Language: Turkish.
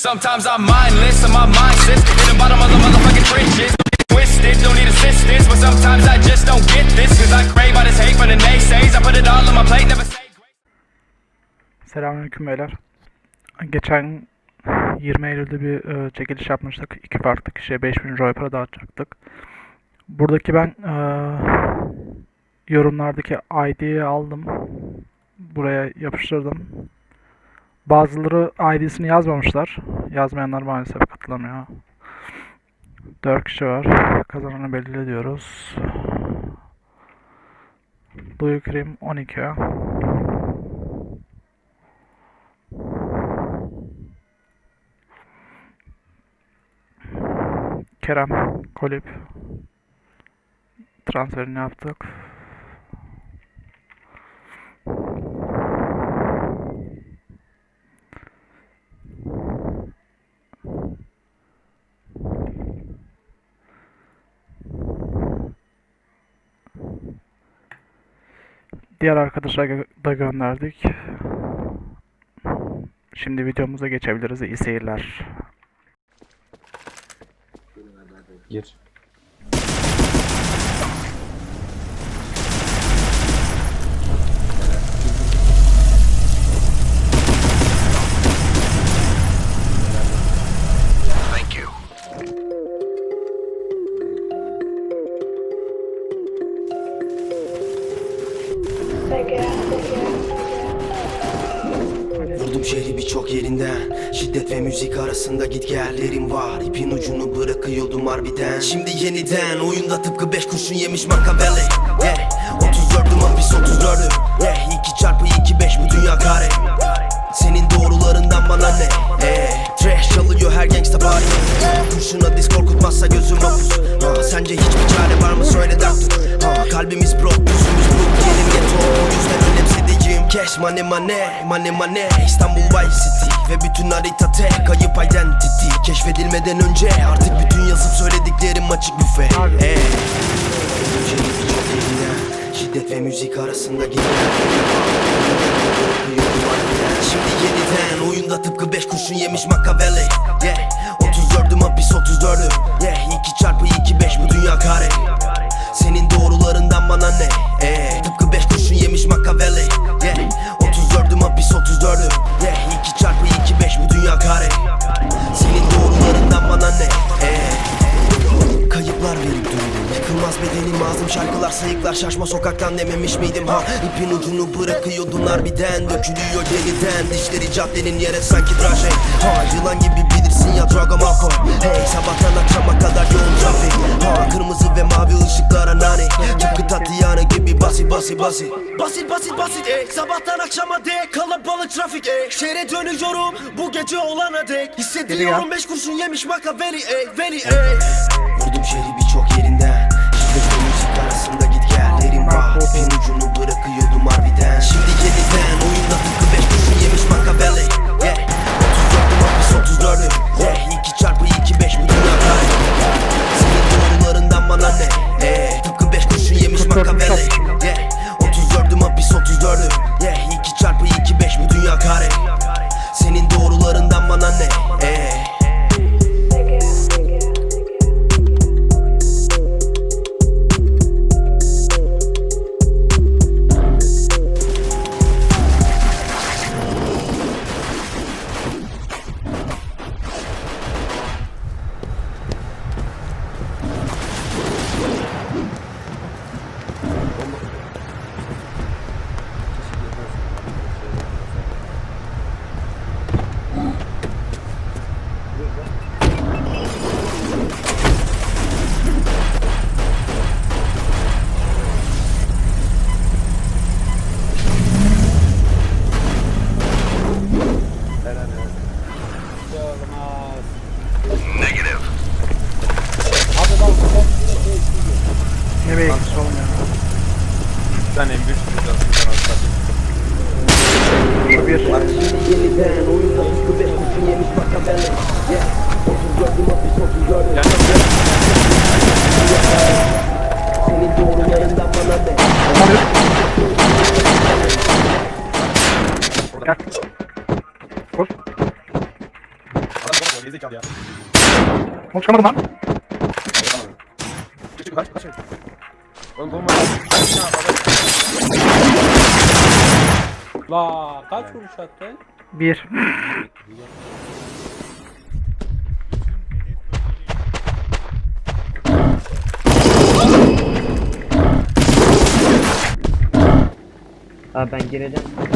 Sometimes I'm mindless and my mind sits in the bottom of the motherfucking trenches. Twisted, don't need assistance, but sometimes I just don't get this. Cause I crave all this hate from the naysays. I put it all on my plate, never say. Selamünaleyküm beyler. Geçen 20 Eylül'de bir e, çekiliş yapmıştık. İki farklı kişiye 5000 Roy para dağıtacaktık. Buradaki ben e, yorumlardaki ID'yi aldım. Buraya yapıştırdım. Bazıları ID'sini yazmamışlar. Yazmayanlar maalesef katılamıyor. 4 kişi var. Kazananı belirle diyoruz. Blue Cream 12. Kerem Kolip transferini yaptık. Diğer arkadaşlara gö- da gönderdik. Şimdi videomuza geçebiliriz. İyi seyirler. Gir. Vurdum şehri birçok yerinden Şiddet ve müzik arasında git gellerim var. İpin ucunu bırakıyordum harbiden Şimdi yeniden oyunda tıpkı 5 kurşun yemiş Machiavelli. Yeah. 34'üm hapis 34'üm yeah. 2 çarpı 2 5 bu dünya kare. Senin doğrularından bana ne? Hey. Trash çalıyor her gangsta bari. Kurşuna diz korkutmazsa gözüm hapus. Ha, Sence hiçbir çare var mı? Söyle doctor ha, Kalbimiz broke yüzümüz broke. Yerim ghetto o yüzden Cash money money money money İstanbul Vice City Ve bütün harita tek kayıp identity Keşfedilmeden önce artık bütün yazıp söylediklerim açık büfe hey. Şiddet ve müzik arasında gidiyor Şimdi yeniden oyunda tıpkı 5 kurşun yemiş Machiavelli yeah. 34'üm hapis 34'üm yeah. 2 çarpı sayıklar Şaşma sokaktan dememiş miydim? Ha İpin ucunu bırakıyordun harbiden Dökülüyor yeniden. Dişleri caddenin yere sanki draje. Ha yılan gibi bilirsin ya Drago Malcolm Hey sabahtan akşama kadar yoğun trafik. Ha kırmızı ve mavi ışıklara nane. Tıpkı Tatiana gibi basit basit basit. Basit basit basit ey. Sabahtan akşama dek kalabalık trafik ey. Şehre dönüyorum bu gece olana dek. Hissediyorum beş kurşun yemiş Machiavelli ey. Veli ey. Vurdum şehri birçok yerinden İpin ucunu bırakıyordum harbiden. Şimdi Ne bir etkisi olmuyor. Sen en büyük sıkıntı ben atladım. Şu bir. Yeniden oyunda tıpkı Vur. Gerizekalı ya. Oğlum çıkamadım lan. Çık çık kaç kaç. Oğlum bomba. La kaç vuruş attın? Bir. Abi ben gireceğim.